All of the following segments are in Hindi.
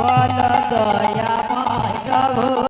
বল দয়া প্রভু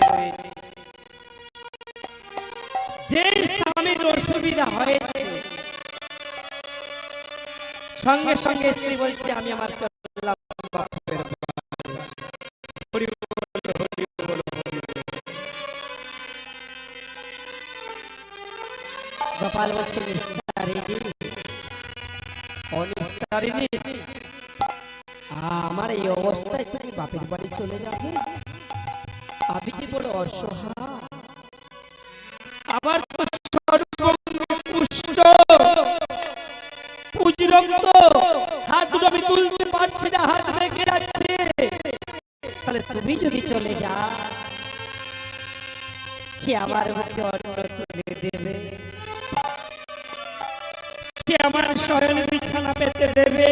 সঙ্গে সঙ্গে স্ত্রী বলছে, আমি আমার। গোপাল বলছে আমার এই অবস্থায় তুমি বাপের বাড়ি চলে যাবে আমি যে বড় অসহায় আমার তো কি আমার মুখে অন্ন তুলে দেবে। কে আমার শয়ন বিছানা পেতে দেবে।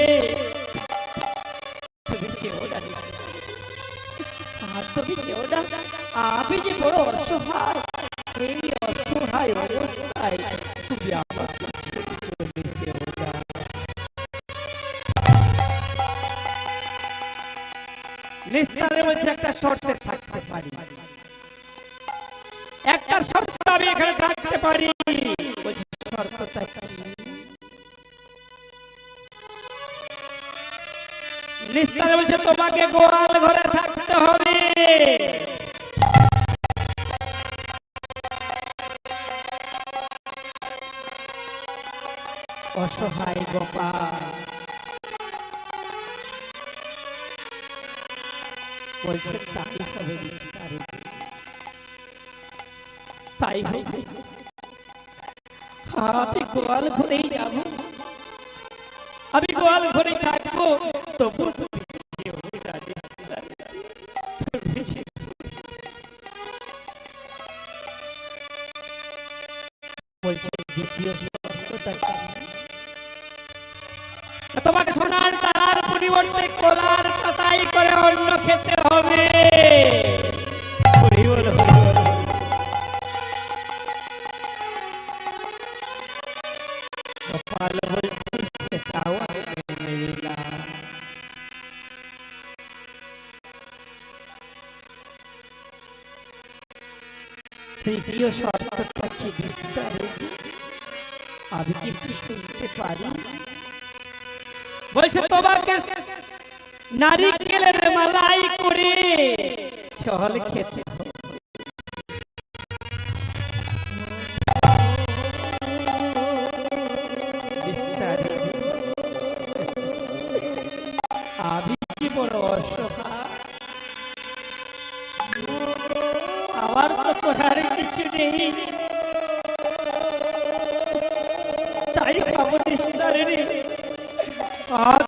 যে অসহায় অসহায় বলছে একটা শর্তে পারি বলছি নিস্তারে তোমাকে গোয়াল ঘরে থাকতে হবে। অসহায় গোপাল। বলছে, তাই হবে বিস্তারিত তাই হবে। আমি গোয়াল ঘরেই যাব। আমি গোয়াল ঘরে থাকব। তবু তোমাকে সোনার তারার পরিবর্তে কলার পাতাই করে অন্ন খেতে হবে। তৃতীয় শর্তটা কি বিস্তারিত আমি কি একটু শুনতে পারি। বলছে তোমাকে নারিকেলের মালাই করে চল খেতে তাই খাব নিস্তারে আ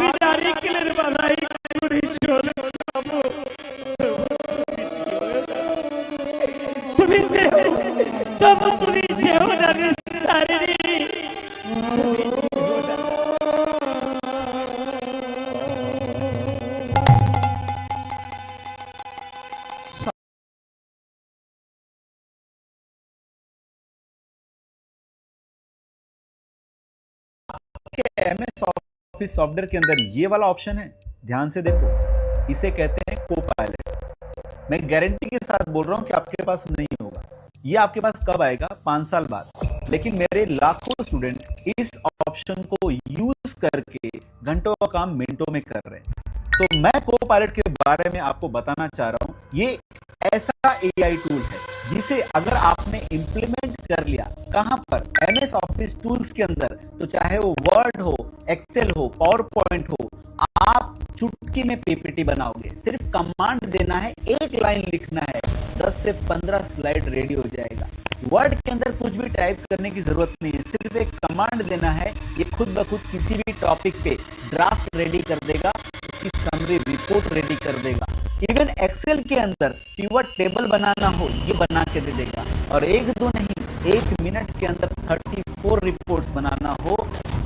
एम एस ऑफ़िस सॉफ्टवेयर के अंदर ये वाला ऑप्शन है। ध्यान से देखो, इसे कहते हैं को पायलट मैं गारंटी के साथ बोल रहा हूँ कि आपके पास नहीं होगा। ये आपके पास कब आएगा? पाँच साल बाद। लेकिन मेरे लाखों स्टूडेंट इस ऑप्शन को यूज़ करके घंटों का काम मिनटों में कर रहे हैं। तो मैं को पायलट के बारे में आपको बताना चाह रहा हूँ। ये ऐसा एआई टूल है, जिसे अगर आपने इंप्लीमेंट कर लिया, कहाँ पर? एम एस ऑफ़िस टूल्स के अंदर तो चाहे वो वर्ड हो एक्सेल हो पावर पॉइंट हो, आप चुटकी में पीपीटी बनाओगे। सिर्फ़ कमांड देना है, एक लाइन लिखना है 10 से 15 स्लाइड रेडी हो जाएगा। वर्ड के अंदर कुछ भी टाइप करने की ज़रूरत नहीं है। सिर्फ़ एक कमांड देना है, ये खुद ब खुद किसी भी टॉपिक पे ड्राफ्ट रेडी कर देगा, उसकी समरी रिपोर्ट रेडी कर देगा। इवन एक्सेल के अंदर पिवट टेबल बनाना हो, ये बना के दे देगा। और एक दो नहीं, एक मिनट के अंदर 34 रिपोर्ट्स बनाना हो,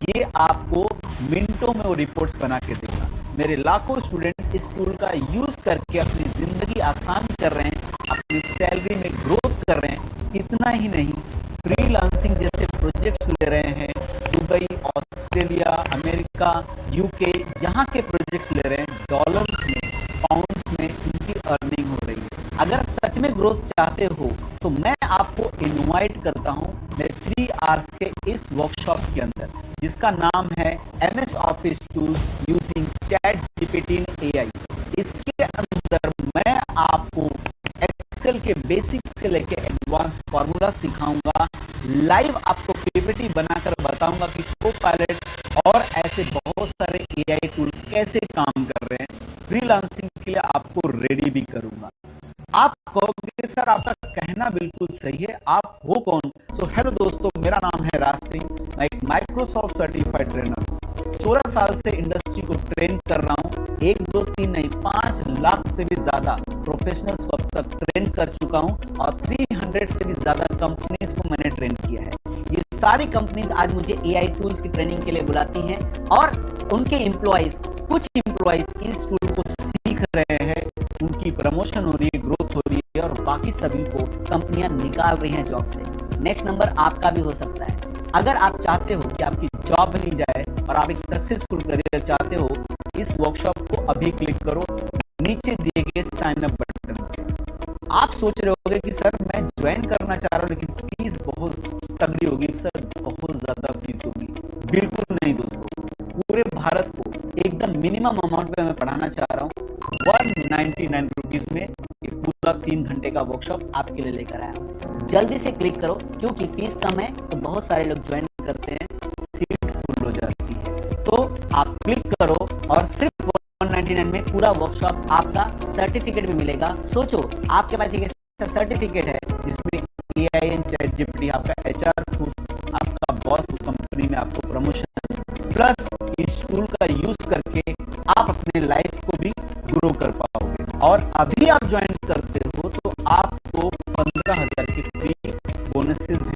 ये आपको मिनटों में वो रिपोर्ट्स बना के देगा। मेरे लाखों स्टूडेंट इस टूल का यूज़ करके अपनी ज़िंदगी आसान कर रहे हैं, अपनी सैलरी में हैं इतना ही नहीं फ्रीलांसिंग जैसे प्रोजेक्ट्स ले रहे हैं, दुबई ऑस्ट्रेलिया अमेरिका यूके यहाँ के प्रोजेक्ट्स ले रहे हैं डॉलर्स में पाउंड्स में इनकी अर्निंग हो रही है। अगर सच में ग्रोथ चाहते हो तो मैं आपको इनवाइट करता हूँ मेरे थ्री आवर्स के इस वर्कशॉप के अंदर, जिसका नाम है M S office tool using chat GPT AI इसके अंदर मैं आपको के बेसिक से लेके एडवांस फॉर्मूला सिखाऊँगा। लाइव आपको पीपीटी बनाकर बताऊँगा कि को पायलट और ऐसे बहुत सारे एआई टूल कैसे काम कर रहे हैं। फ्रीलांसिंग के लिए आपको रेडी भी करूँगा। आप कहोगे सर आपका कहना बिल्कुल सही है। आप हो कौन? सो so, हेलो दोस्तों मेरा नाम है राज सिंह। मैं एक माइक्रोसॉफ्ट सर्टिफाइड ट्रेनर 16 साल से इंडस्ट्री को ट्रेन कर रहा हूँ। एक, दो, तीन नहीं, पाँच लाख से भी ज़्यादा प्रोफेशनल्स को अब तक ट्रेन कर चुका हूँ और 300 से भी ज़्यादा कंपनीज़ को मैंने ट्रेन किया है। ये सारी कंपनीज़ आज मुझे एआई टूल्स की ट्रेनिंग के लिए बुलाती हैं और उनके एम्प्लॉयज़ कुछ एम्प्लॉयज़ इस टूल को सीख रहे हैं। उनकी प्रमोशन हो रही है ग्रोथ हो रही है और बाकी सभी को कंपनियाँ निकाल रही हैं जॉब से। नेक्स्ट नंबर आपका भी हो सकता है। अगर आप चाहते हो कि आपकी जॉब नहीं जाए और आप एक सक्सेसफुल करियर चाहते हो, इस वर्कशॉप को अभी क्लिक करो, नीचे दिए गए साइन अप बटन आप सोच रहे होगे कि सर मैं ज्वाइन करना चाह रहा हूँ, लेकिन फ़ीस बहुत तगड़ी होगी। सर, बहुत ज़्यादा फ़ीस होगी। बिल्कुल नहीं दोस्तों। पूरे भारत को एकदम मिनिमम अमाउंट पे मैं पढ़ाना चाह रहा हूँ। वन नाइनटी नाइन रुपीज़ में पूरा तीन घंटे का वर्कशॉप आपके लिए लेकर आया जल्दी से क्लिक करो, क्योंकि फ़ीस कम है तो बहुत सारे लोग ज्वाइन करते हैं। आप क्लिक करो और सिर्फ़ 199 में पूरा वर्कशॉप आपका सर्टिफिकेट भी मिलेगा। सोचो, आपके पास एक सर्टिफिकेट है जिसमें A I and chat GPT आपका एच आर आपका बॉस उस कंपनी में आपको प्रमोशन प्लस इस टूल का यूज़ करके आप अपने लाइफ को भी ग्रो कर पाओगे। और अभी आप ज्वाइन करते हो तो